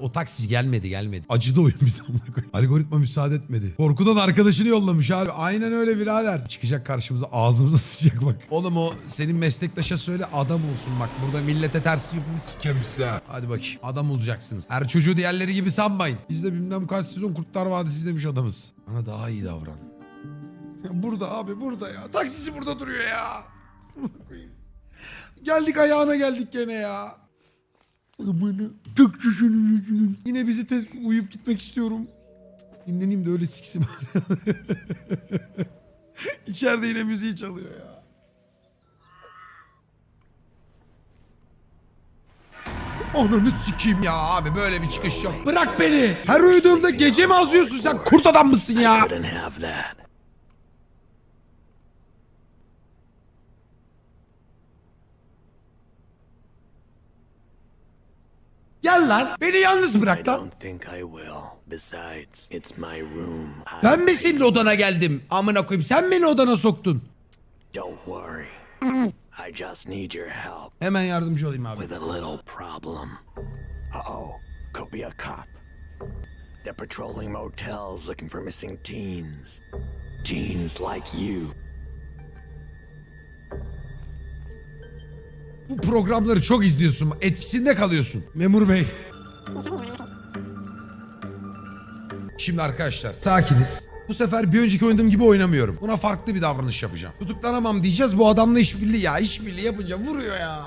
O taksi gelmedi gelmedi. Acıdı oyun bize. Algoritma müsaade etmedi. Korkudan arkadaşını yollamış abi. Aynen öyle birader. Çıkacak karşımıza ağzımıza sıçacak bak. Oğlum o senin meslektaşa söyle adam olsun bak. Burada millete ters yüzünü sikerim. Hadi bakayım adam olacaksınız. Her çocuğu diğerleri gibi sanmayın. Biz de bilmem kaç sezon Kurtlar Vadisi izlemiş adamız. Bana daha iyi davran. Burada abi burada ya. Taksici burada duruyor ya. Geldik ayağına geldik gene ya. Amına taksicinin yüzünün. Yine bizi tez uyuyup gitmek istiyorum. Dinleneyim de öyle siksim İçeride yine müziği çalıyor ya. Ananı sikeyim ya abi böyle bir çıkış yok. Bırak beni. Her uyuduğumda gece mi azıyorsun sen? Kurt adam mısın ya? Couldn't have that. Gel lan. Beni yalnız bırak lan. don't think I will. Besides, it's my room. I Ben mi senin odana geldim? Amına koyayım. Sen beni odana soktun. don't worry. I just need your help Hemen yardımcı olayım abi. with a little problem. Uh-oh. Could be a cop. They're patrolling motels looking for missing teens. Teens like you. Bu programları çok izliyorsun. Etkisinde kalıyorsun. Memur bey. Şimdi arkadaşlar sakiniz. Bu sefer bir önceki oynadığım gibi oynamıyorum. Buna farklı bir davranış yapacağım. Tutuklanamam diyeceğiz. Bu adamla işbirliği ya. işbirliği yapınca vuruyor ya.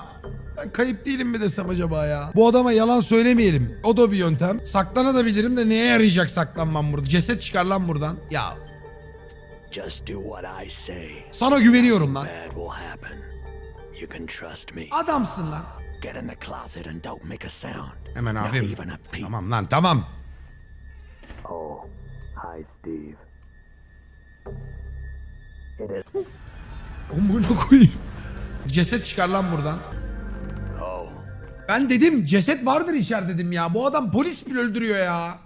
Ben kayıp değilim mi desem acaba ya? Bu adama yalan söylemeyelim. O da bir yöntem. Saklanabilirim de neye yarayacak saklanmam burada? Ceset çıkar lan buradan. Ya Just do what I say. sana güveniyorum lan. Bad will happen. You can trust me. Adamsın lan. Get in the closet and don't make a sound. Hemen Not abim. even a peep. Tamam lan tamam. Oh, hi, Steve. It is. Amına koyayım. Ceset çıkar lan buradan. Oh, Ben dedim ceset vardır içeride dedim ya. Bu adam polis bile öldürüyor ya.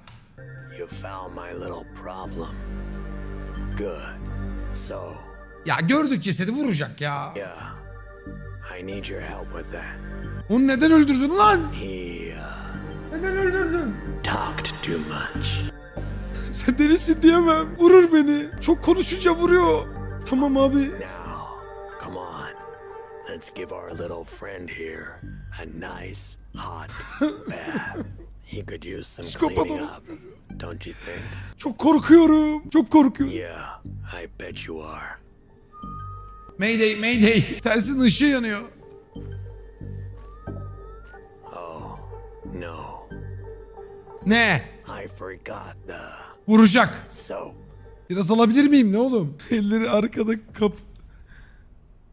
you found my little problem. Good. So, Ya gördük cesedi vuracak ya. yeah, I need your help with that. Onu neden öldürdün lan? He uh, Neden öldürdün? talked too much. Sen delisin diyemem. Vurur beni. Çok konuşunca vuruyor. Tamam abi. Now, come on. Let's give our little friend here a nice hot bath. He could use some Psikopat cleaning up, don't you think? Çok korkuyorum. Çok korkuyorum. Yeah, I bet you are. Mayday, mayday. Telsin ışığı yanıyor. Oh, no. Ne? I forgot the Vuracak. soap. Biraz alabilir miyim ne oğlum? Elleri arkada kap.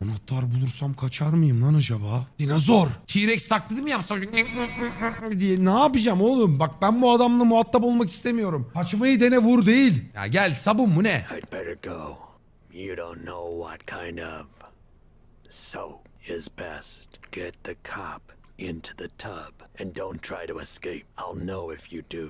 Anahtar bulursam kaçar mıyım lan acaba? Dinozor. T-Rex taklidi mi yapsam? diye ne yapacağım oğlum? Bak ben bu adamla muhatap olmak istemiyorum. Kaçmayı dene vur değil. Ya gel sabun mu ne? I'd better go. You don't know what kind of soap is best. Get the cop into the tub and don't try to escape. I'll know if you do.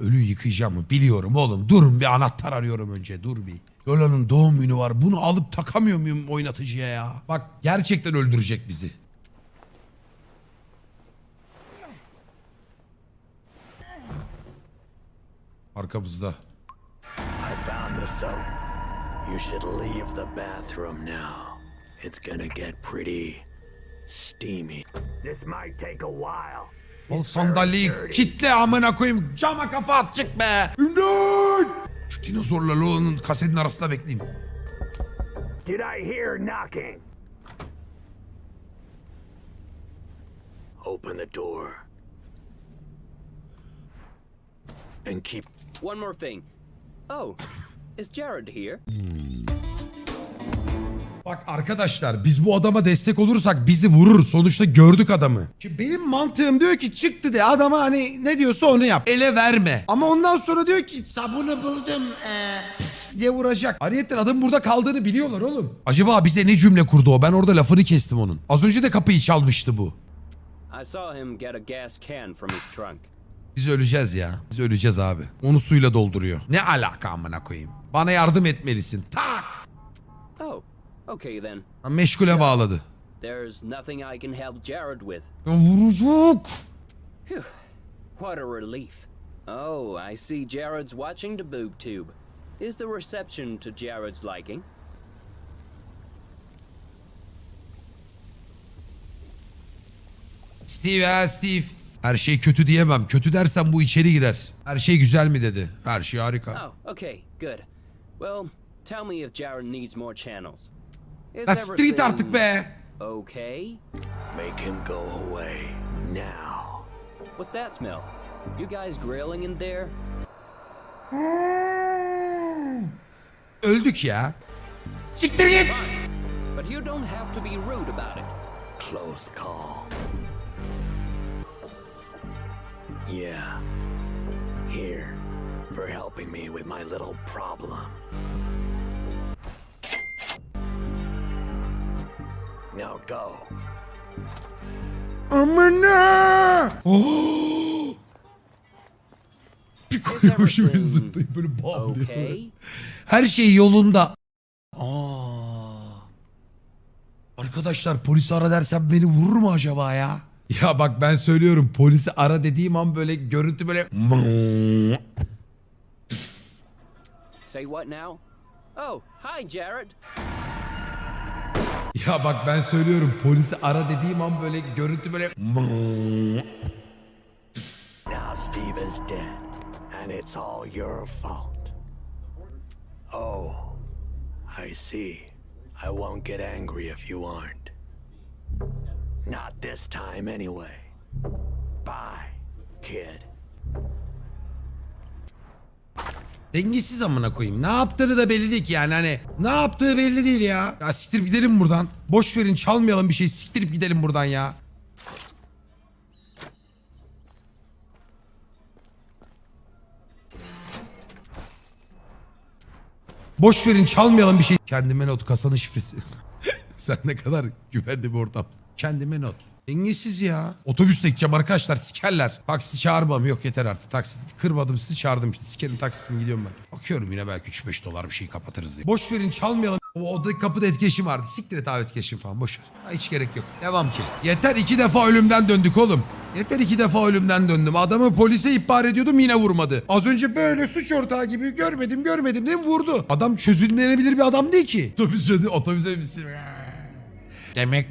Ölüyü yıkayacağım mı? Biliyorum oğlum. Durun bir anahtar arıyorum önce. Dur bir. Lola'nın doğum günü var. Bunu alıp takamıyor muyum oynatıcıya ya? Bak gerçekten öldürecek bizi. Arkamızda. I found the soap. You should leave the bathroom now. It's gonna get pretty steamy. This might take a while. Al sandalyeyi kitle amına koyayım. Cama kafa at çık be. İmdat! Şu dinozorla Lola'nın kasetin arasında bekleyeyim. Did I hear knocking? Open the door. And keep One more thing. Oh, is Jared here? Bak arkadaşlar biz bu adama destek olursak bizi vurur. Sonuçta gördük adamı. Şimdi benim mantığım diyor ki çıktı de adama hani ne diyorsa onu yap. Ele verme. Ama ondan sonra diyor ki sabunu buldum ee, diye vuracak. Ariyetten adamın burada kaldığını biliyorlar oğlum. Acaba bize ne cümle kurdu o? Ben orada lafını kestim onun. Az önce de kapıyı çalmıştı bu. I saw him get a gas can from his trunk. Biz öleceğiz ya. Biz öleceğiz abi. Onu suyla dolduruyor. Ne alaka amına koyayım. Bana yardım etmelisin. Tak. Oh, okay then. Ha, Meşgule bağladı. There's nothing I can help Jared with. Ya Vuracak. Phew. What a relief. Oh, I see Jared's watching the boob tube. Is the reception to Jared's liking? Steve ha Steve. Her şey kötü diyemem. Kötü dersen bu içeri girer. Her şey güzel mi dedi. Her şey harika. Oh, okay, good. Well, tell me if Jared needs more channels. Is Ya siktir git artık everything be. Okay. Make him go away now. What's that smell? You guys grilling in there? Öldük ya. Siktir git. Fine. But you don't have to be rude about it. Close call. Yeah. Here. For helping me with my little problem. Now go. Amına. Oh! Bir koymuş everything zıplayıp böyle bam diye. okay? Her şey yolunda. Aa. Arkadaşlar polisi ara dersem beni vurur mu acaba ya? Ya bak ben söylüyorum polisi ara dediğim an böyle görüntü böyle Say what now? Oh, hi, Jared. Ya bak ben söylüyorum polisi ara dediğim an böyle görüntü böyle Now Steve is dead, and it's all your fault. Oh, I see. I won't get angry if you aren't. Not this time, anyway. Bye, kid. Dengesiz amına koyayım. Ne yaptığını da belli değil ki yani hani. Ne yaptığı belli değil ya. Ya siktirip gidelim buradan. Boş verin çalmayalım bir şey. Siktirip gidelim buradan ya. Boş verin çalmayalım bir şey. Kendime not kasanın şifresi. Sen ne kadar güvenli bir ortam. Kendime not. Dengesiz ya. Otobüste gideceğim arkadaşlar sikerler. Taksi çağırmam yok yeter artık. Taksi kırmadım sizi çağırdım işte. Sikerin taksisini gidiyorum ben. Bakıyorum yine belki 3-5 dolar bir şey kapatırız diye. Boş verin çalmayalım. O odada kapıda etkileşim vardı. Siktir et abi etkileşim falan boş ver. Ha, Hiç gerek yok. Devam ki. Yeter iki defa ölümden döndük oğlum. Yeter iki defa ölümden döndüm. Adamı polise ihbar ediyordum yine vurmadı. Az önce böyle suç ortağı gibi görmedim görmedim diye vurdu. Adam çözülmeyebilir bir adam değil ki. Otobüs otobüse bir Demek